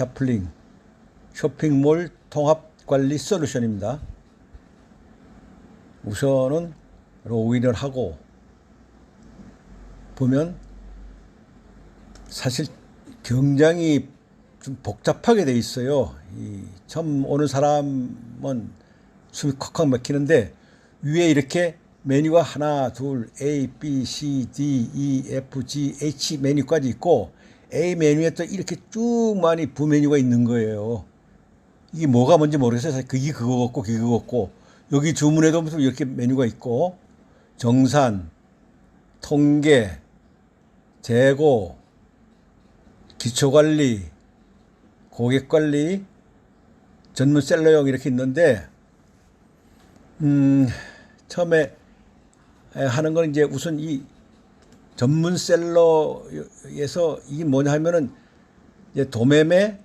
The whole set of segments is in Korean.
샤플링 쇼핑몰 통합관리 솔루션입니다. 우선은 로그인을 하고 보면 사실 굉장히 좀 복잡하게 돼 있어요. 이 처음 오는 사람은 숨이 콱콱 막히는데 위에 이렇게 메뉴가 하나, 둘, A, B, C, D, E, F, G, H 메뉴까지 있고 A 메뉴에 또 이렇게 쭉 많이 부메뉴가 있는 거예요. 이게 뭐가 뭔지 모르겠어요. 그게 그거 같고 그게 그거 같고 여기 주문에도 무슨 이렇게 메뉴가 있고 정산, 통계, 재고, 기초관리, 고객관리, 전문 셀러용 이렇게 있는데 음, 처음에 에, 하는 건 이제 우선 이 전문 셀러에서 이게 뭐냐 하면은 이제 도매매,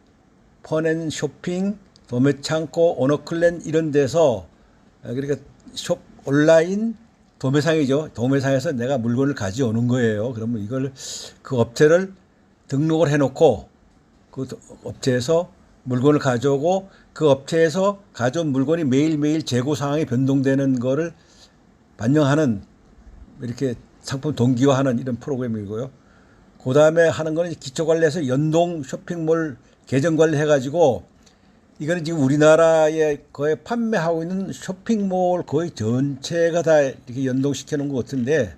펀앤 쇼핑, 도매 창고, 오너클랜 이런 데서 에, 그러니까 숍 온라인 도매상이죠. 도매상에서 내가 물건을 가져오는 거예요. 그러면 이걸 그 업체를 등록을 해놓고 그 도- 업체에서 물건을 가져오고 그 업체에서 가져온 물건이 매일매일 재고 상황이 변동되는 거를 반영하는 이렇게 상품 동기화하는 이런 프로그램이고요. 그 다음에 하는 거는 기초 관리에서 연동 쇼핑몰 계정 관리 해가지고 이거는 지금 우리나라에 거의 판매하고 있는 쇼핑몰 거의 전체가 다 이렇게 연동시켜 놓은 것 같은데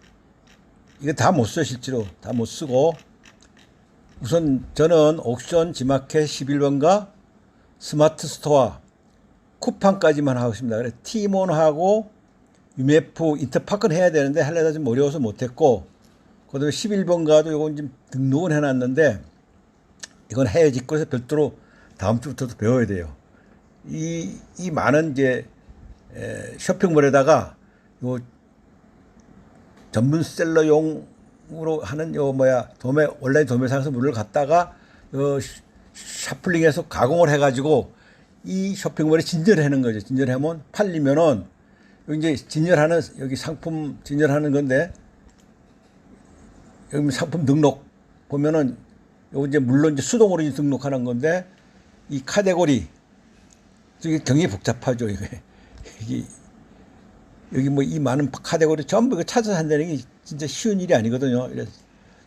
이거 다못써 실제로 다 못 쓰고 우선 저는 옥션 지마켓 11번가 스마트 스토어 쿠팡까지만 하고 있습니다. 그래 티몬하고 유메프 인터파크는 해야 되는데 하려다 좀 어려워서 못했고 그다음에 11번가도 이건 좀 등록은 해놨는데 이건 해야지 그래서 별도로 다음 주부터도 배워야 돼요. 이, 이 많은 이제 에, 쇼핑몰에다가 요 전문 셀러용으로 하는 요 뭐야 도매 온라인 도매상에서 물을 갖다가 요 시- 샤플링해서 가공을 해가지고 이 쇼핑몰에 진열하는 거죠. 진열하면 팔리면은 요 이제 진열하는 여기 상품 진열하는 건데 여기 상품 등록 보면은 요 이제 물론 이제 수동으로 이제 등록하는 건데 이 카테고리 이게 굉장히 복잡하죠 이게 이게 여기 뭐 이 많은 카테고리 전부 이거 찾아서 한다는 게 진짜 쉬운 일이 아니거든요.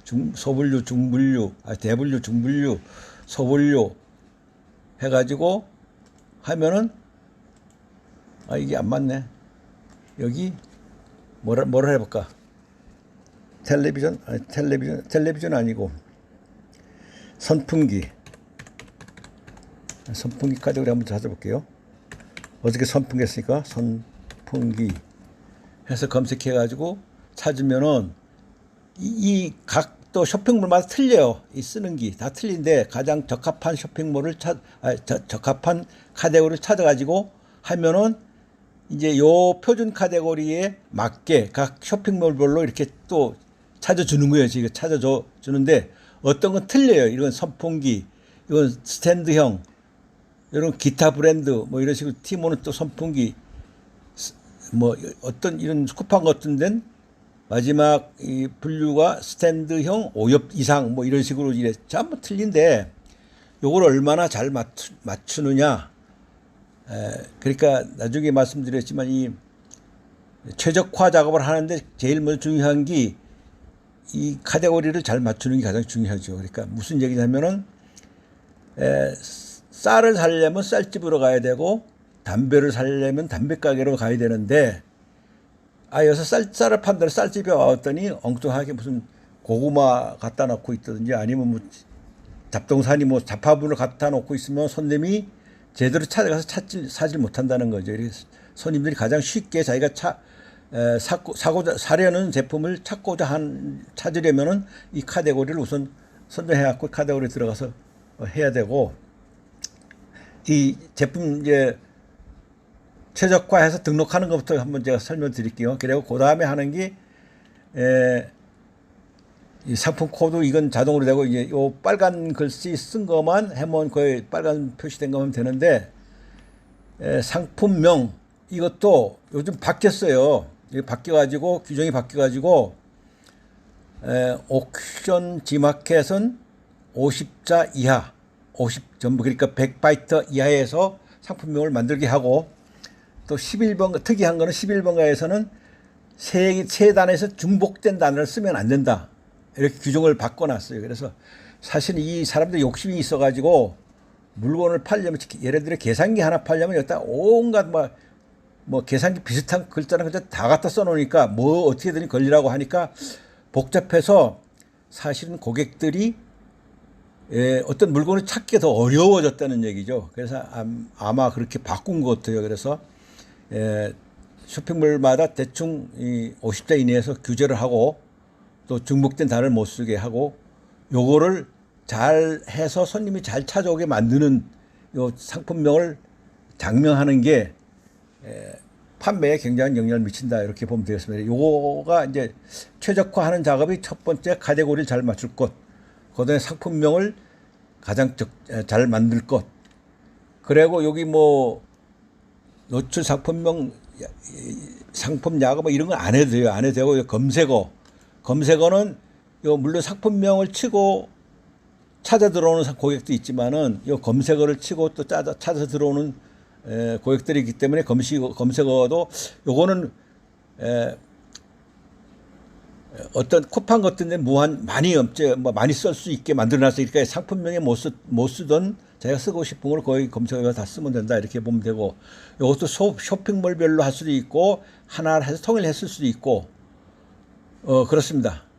중 소분류, 중분류, 아 대분류, 중분류, 소분류 해가지고 하면은 아 이게 안 맞네. 여기 뭐라 뭐라 해볼까? 텔레비전 아니 텔레비전 텔레비전 아니고 선풍기 선풍기 카테고리 한번 찾아볼게요. 어떻게 선풍기 했으니까 선풍기 해서 검색해 가지고 찾으면은 이각또 쇼핑몰마다 틀려요. 이 쓰는 기다 틀린데 가장 적합한 쇼핑몰을 찾, 아, 저- 적합한 카테고리를 찾아 가지고 하면은 이제 요 표준 카테고리에 맞게 각 쇼핑몰별로 이렇게 또 찾아주는 거예요. 지금 찾아줘 주는데 어떤 건 틀려요. 이건 선풍기, 이건 스탠드형, 이런 기타 브랜드 뭐 이런 식으로 티모는 또 선풍기 뭐 어떤 이런 쿠팡 같은 데는 마지막 이 분류가 스탠드형 5옆 이상 뭐 이런 식으로 이래 전부 틀린데 요걸 얼마나 잘 맞추, 맞추느냐 에, 그러니까 나중에 말씀드렸지만 이 최적화 작업을 하는데 제일 먼저 중요한 게 이 카테고리를 잘 맞추는 게 가장 중요하죠. 그러니까 무슨 얘기냐면은 에, 쌀을 살려면 쌀집으로 가야 되고 담배를 살려면 담배 가게로 가야 되는데 아 여기서 쌀, 쌀을 판다는 쌀집에 왔더니 엉뚱하게 무슨 고구마 갖다 놓고 있다든지 아니면 뭐 잡동사니 뭐 잡화분을 갖다 놓고 있으면 손님이 제대로 찾아가서 찾지 사질 못한다는 거죠. 이래서 손님들이 가장 쉽게 자기가 차 에, 사고 사고자 사려는 제품을 찾고자 한 찾으려면은 이 카테고리를 우선 선정해 갖고 카테고리 들어가서 어, 해야 되고 이 제품 이제 최적화해서 등록하는 것부터 한번 제가 설명드릴게요. 그리고 그 다음에 하는 게 에, 이 상품 코드 이건 자동으로 되고 이제 요 빨간 글씨 쓴 것만 해면 거의 빨간 표시된 것만 되는데 에, 상품명 이것도 요즘 바뀌었어요. 이게 바뀌어가지고 규정이 바뀌어가지고 에, 옥션 지마켓은 50자 이하 50 전부 그러니까 100바이트 이하에서 상품명을 만들게 하고 또 11번 특이한 거는 11번가에서는 세, 세 단에서 중복된 단어를 쓰면 안 된다. 이렇게 규정을 바꿔놨어요. 그래서 사실 이 사람들 욕심이 있어가지고 물건을 팔려면 예를 들어 계산기 하나 팔려면 여기다 온갖 뭐, 뭐 계산기 비슷한 글자는 그냥 다 갖다 써놓으니까 뭐 어떻게든 걸리라고 하니까 복잡해서 사실은 고객들이 예, 어떤 물건을 찾기 더 어려워졌다는 얘기죠. 그래서 암- 아마 그렇게 바꾼 것 같아요. 그래서 예, 쇼핑몰마다 대충 이 50대 이내에서 규제를 하고 또 중복된 단어를 못 쓰게 하고 요거를 잘 해서 손님이 잘 찾아오게 만드는 요 상품명을 장명하는 게 에, 판매에 굉장한 영향을 미친다 이렇게 보면 되겠습니다. 요거가 이제 최적화하는 작업이 첫 번째 카테고리를 잘 맞출 것, 그다음에 상품명을 가장 적, 에, 잘 만들 것. 그리고 여기 뭐 노출 상품명 상품 야구 뭐 이런 건 안 해도 돼요. 안 해도 되고 검색어. 검색어는 요 물론 상품명을 치고 찾아 들어오는 사- 고객도 있지만은 요 검색어를 치고 또 찾아, 찾아 들어오는 에, 고객들이 있기 때문에 검식 검색어도 요거는 에, 어떤 쿠팡 같은 데 무한 많이 없제 뭐 많이 쓸 수 있게 만들어놨어요. 그러니까 상품명에 못, 쓰, 못 쓰던 자기가 쓰고 싶은 걸 거의 검색어에 다 쓰면 된다 이렇게 보면 되고 이것도 쇼, 쇼핑몰별로 할 수도 있고 하나 해서 통일했을 수도 있고 어 그렇습니다.